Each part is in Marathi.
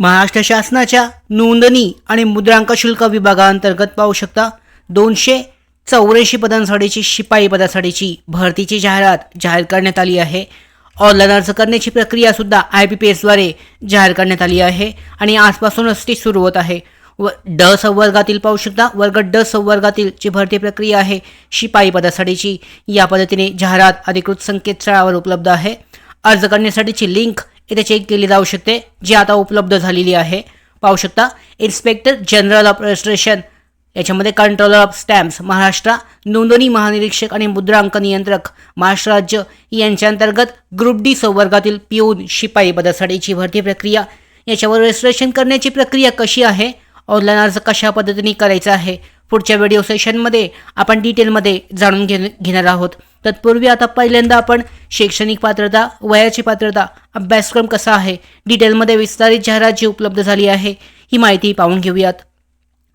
महाराष्ट्र शासनाच्या नोंदणी आणि मुद्रांक शुल्क विभागाअंतर्गत पाहू शकता. दोनशे चौऱ्याऐंशी पदांसाठीची शिपाई पदासाठीची भरतीची जाहिरात जाहीर करण्यात आली आहे. ऑनलाईन अर्ज करण्याची प्रक्रिया सुद्धा आय बी पी एसद्वारे जाहीर करण्यात आली आहे आणि आजपासूनच ती सुरू होत आहे. व ड संवर्गातील पाहू शकता. वर्ग ड संवर्गातील जी भरती प्रक्रिया आहे शिपाई पदासाठीची या पद्धतीने जाहिरात अधिकृत संकेतस्थळावर उपलब्ध आहे. अर्ज करण्यासाठीची लिंक इथे चेक केली जाऊ शकते जी आता उपलब्ध झालेली आहे. पाहू शकता इन्स्पेक्टर जनरल ऑफ रजिस्ट्रेशन याच्यामध्ये कंट्रोलर ऑफ स्टॅम्प्स महाराष्ट्र नोंदणी महानिरीक्षक आणि मुद्रांक नियंत्रक महाराष्ट्र राज्य यांच्या अंतर्गत ग्रुप डी संवर्गातील पिऊन शिपाई पदासाठीची भरती प्रक्रिया याच्यावर रजिस्ट्रेशन करण्याची प्रक्रिया कशी आहे ऑनलाईन अर्ज कशा पद्धतीने करायचा आहे पुढच्या व्हिडिओ सेशनमध्ये आपण डिटेलमध्ये जाणून घे घेणार आहोत. तत्पूर्वी आता पहिल्यांदा आपण शैक्षणिक पात्रता वयाची पात्रता अभ्यासक्रम कसा आहे डिटेलमध्ये विस्तारित जाहिरात जी उपलब्ध झाली आहे ही माहिती पाहून घेऊयात.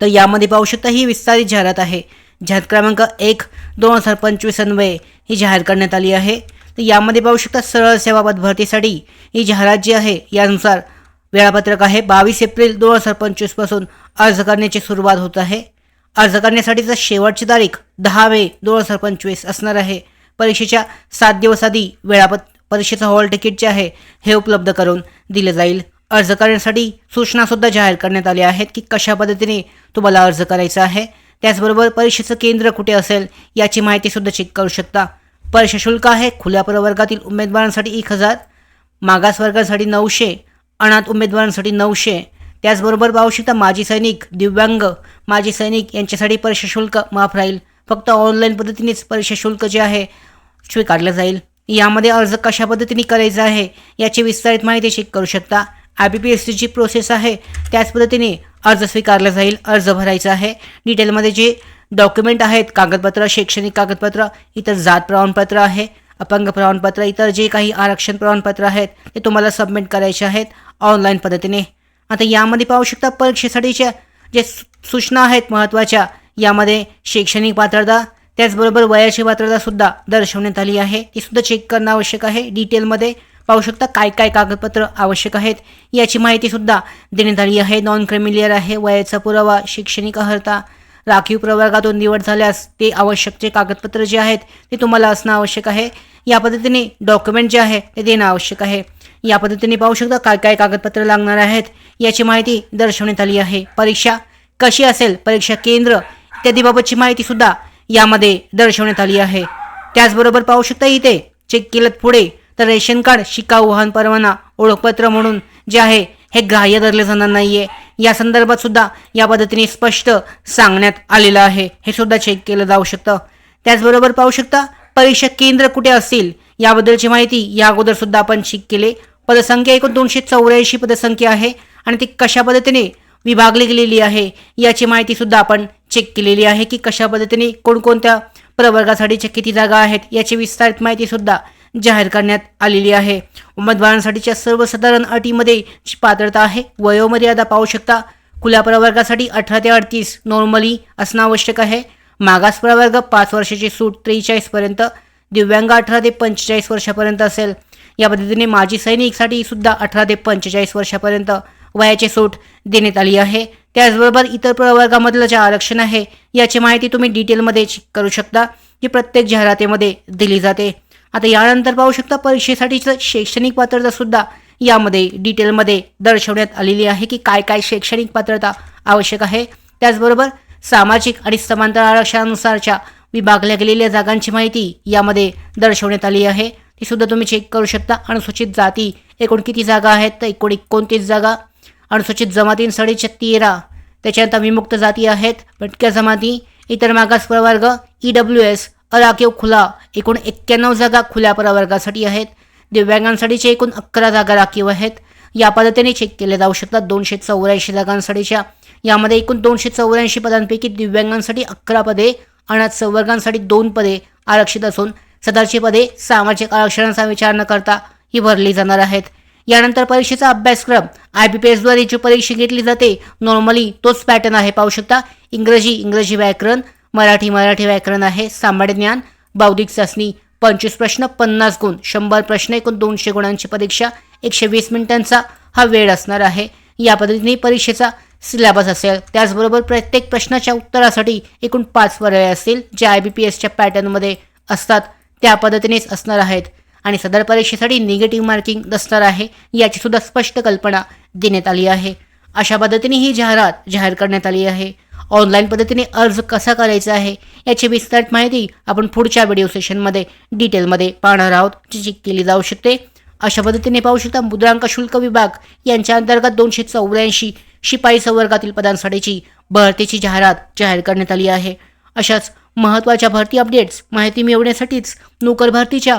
तर यामध्ये पाहू शकता ही विस्तारित जाहिरात आहे जाहिरात क्रमांक एक दोन हजार पंचवीस अन्वये ही जाहीर करण्यात आली आहे. तर यामध्ये पाहू शकता सरळ सेवा भरतीसाठी ही जाहिरात जी आहे यानुसार वेळापत्रक आहे बावीस एप्रिल दोन हजार पंचवीसपासून अर्ज करण्याची सुरुवात होत आहे. अर्ज करण्यासाठीचा शेवटची तारीख दहा मे दोन हजार पंचवीस असणार आहे. परीक्षेच्या सात दिवस आधी वेळापत परीक्षेचं हॉल तिकीट जे आहे हे उपलब्ध करून दिलं जाईल. अर्ज करण्यासाठी सूचनासुद्धा जाहीर करण्यात आल्या आहेत की कशा पद्धतीने तुम्हाला अर्ज करायचा आहे. त्याचबरोबर परीक्षेचं केंद्र कुठे असेल याची माहितीसुद्धा चेक करू शकता. परीक्षा शुल्क आहे खुल्या प्रवर्गातील उमेदवारांसाठी एक हजार मागास वर्गासाठी नऊशे अनाथ उमेदवारांसाठी नऊशे. त्याचबरोबर पाहू शकता माजी सैनिक दिव्यांग माजी सैनिक यांच्यासाठी परीक्षा शुल्क माफ राहील. फक्त ऑनलाईन पद्धतीनेच परीक्षा शुल्क जे आहे स्वीकारलं जाईल. यामध्ये अर्ज कशा पद्धतीने करायचा आहे याची विस्तारित माहिती चेक करू शकता. आय बी पी एस टीची प्रोसेस आहे त्याच पद्धतीने अर्ज स्वीकारला जाईल अर्ज भरायचा आहे. डिटेलमध्ये जे डॉक्युमेंट आहेत कागदपत्र शैक्षणिक कागदपत्र इतर जात प्रमाणपत्र आहे अपंग प्रमाणपत्र इतर जे काही आरक्षण प्रमाणपत्र आहेत ते तुम्हाला सबमिट करायचे आहेत ऑनलाईन पद्धतीने. आता यामध्ये पाहू शकता परीक्षेसाठीच्या जे सूचना आहेत महत्त्वाच्या यामध्ये शैक्षणिक पात्रता त्याचबरोबर वयाची पात्रतासुद्धा दर्शवण्यात आली आहे. ती सुद्धा चेक करणं आवश्यक आहे. डिटेलमध्ये पाहू शकता काय काय कागदपत्र आवश्यक आहेत. याची माहितीसुद्धा देण्यात आली आहे. नॉन क्रिमिलियर आहे. वयाचा पुरावा शैक्षणिक अर्हता राखीव प्रवर्गातून निवड झाल्यास ते आवश्यक जे कागदपत्र जे आहेत ते तुम्हाला असणं आवश्यक आहे. या पद्धतीने डॉक्युमेंट जे आहे ते देणं आवश्यक आहे. या पद्धतीने पाहू शकता काय काय कागदपत्र लागणार आहेत. याची माहिती दर्शवण्यात आली आहे. परीक्षा कशी असेल? परीक्षा केंद्र इत्यादीबाबतची माहिती सुद्धा यामध्ये दर्शवण्यात आली आहे. त्याचबरोबर पाहू शकता इथे चेक केलं पुढे तर रेशन कार्ड शिकाऊ वाहन परवाना ओळखपत्र म्हणून जे आहे हे ग्राह्य धरले जाणार नाहीये. या संदर्भात सुद्धा या पद्धतीने स्पष्ट सांगण्यात आलेलं आहे. हे सुद्धा चेक केलं जाऊ शकतं. त्याचबरोबर पाहू शकता परीक्षा केंद्र कुठे असतील याबद्दलची माहिती या अगोदर सुद्धा आपण चेक केले. पदसंख्या एकूण दोनशे चौऱ्याऐंशी पदसंख्या आहे आणि ती कशा पद्धतीने विभागली गेलेली आहे याची माहिती सुद्धा आपण चेक केलेली आहे की कशा पद्धतीने कोणकोणत्या प्रवर्गासाठीच्या किती जागा आहेत याची विस्तारित माहिती सुद्धा जाहीर करण्यात आलेली आहे. उमेदवारांसाठीच्या सर्वसाधारण अटीमध्ये जी पात्रता आहे वयोमर्यादा पाहू शकता. खुल्या प्रवर्गासाठी अठरा ते अडतीस नॉर्मली असणं आवश्यक आहे. मागास प्रवर्ग पाच वर्षाची सूट त्रेचाळीसपर्यंत दिव्यांग अठरा ते पंचेचाळीस वर्षापर्यंत असेल. या पद्धतीने माजी सैनिकसाठी सुद्धा अठरा ते पंचेचाळीस वर्षापर्यंत वयाची सूट देण्यात आली आहे. त्याचबरोबर इतर प्रवर्गामधलं जे आरक्षण आहे. याची माहिती तुम्ही डिटेलमध्ये चेक करू शकता जी प्रत्येक जाहिरातीमध्ये दिली जाते. आता यानंतर पाहू शकता परीक्षेसाठीचं शैक्षणिक पात्रता सुद्धा यामध्ये डिटेलमध्ये दर्शवण्यात आलेली आहे की काय काय शैक्षणिक पात्रता आवश्यक आहे. त्याचबरोबर सामाजिक आणि समांतर आरक्षणानुसारच्या विभागल्या गेलेल्या जागांची माहिती यामध्ये दर्शवण्यात आली आहे. ती सुद्धा तुम्ही चेक करू शकता. अनुसूचित जाती एकूण किती जागा आहेत? तर एकूण एकोणतीस जागा अनुसूचित जमातींसाठीच्या तेरा त्याच्यानंतर विमुक्त जाती आहेत. भटक्या जमाती इतर मागास प्रवर्ग ई डब्ल्यू एस अराखीव खुला एकूण एक्क्याण्णव जागा खुल्या प्रवर्गासाठी आहेत. दिव्यांगांसाठीचे एकूण अकरा जागा राखीव आहेत. या पद्धतीने चेक केले जाऊ शकतात. दोनशे चौऱ्याऐंशी जागांसाठीच्या यामध्ये एकूण दोनशे चौऱ्याऐंशी पदांपैकी दिव्यांगांसाठी अकरा पदे अनाथ संवर्गांसाठी दोन पदे आरक्षित असून सदरची पदे सामाजिक आरक्षणाचा विचार न करता ही भरली जाणार आहेत. यानंतर परीक्षेचा अभ्यासक्रम आय बी पी एसद्वारे जी परीक्षा घेतली जाते नॉर्मली तोच पॅटर्न आहे पाहू शकता. इंग्रजी इंग्रजी व्याकरण मराठी मराठी व्याकरण आहे सामान्य ज्ञान बौद्धिक चाचणी पंचवीस प्रश्न पन्नास गुण शंभर प्रश्न एकूण दोनशे गुणांची परीक्षा एकशे वीस मिनिटांचा हा वेळ असणार आहे. या पद्धतीने परीक्षेचा सिलेबस असेल. त्याचबरोबर प्रत्येक प्रश्नाच्या उत्तरासाठी एकूण पाच पर्याय असतील जे आय बी पी एसच्या पॅटर्नमध्ये असतात. त्या पद्धतीनेच असणार आहेत. आणि सदर परीक्षेसाठी निगेटिव्ह मार्किंग नसणार आहे याचीसुद्धा स्पष्ट कल्पना देण्यात आली आहे. अशा पद्धतीने ही जाहिरात जाहीर करण्यात आली आहे. ऑनलाईन पद्धतीने अर्ज कसा करायचा आहे याची विस्तारित माहिती आपण पुढच्या व्हिडिओ सेशनमध्ये डिटेलमध्ये पाहणार आहोत जी जी केली जाऊ शकते. अशा पद्धतीने पाहू शकता मुद्रांक शुल्क विभाग यांच्या अंतर्गत दोनशे चौऱ्याऐंशी शिपाई संवर्गातील पदांसाठीची भरतीची जाहिरात जाहीर करण्यात आली आहे. अशाच महत्त्वाच्या भरती अपडेट्स माहिती मिळवण्यासाठीच नोकर भरतीच्या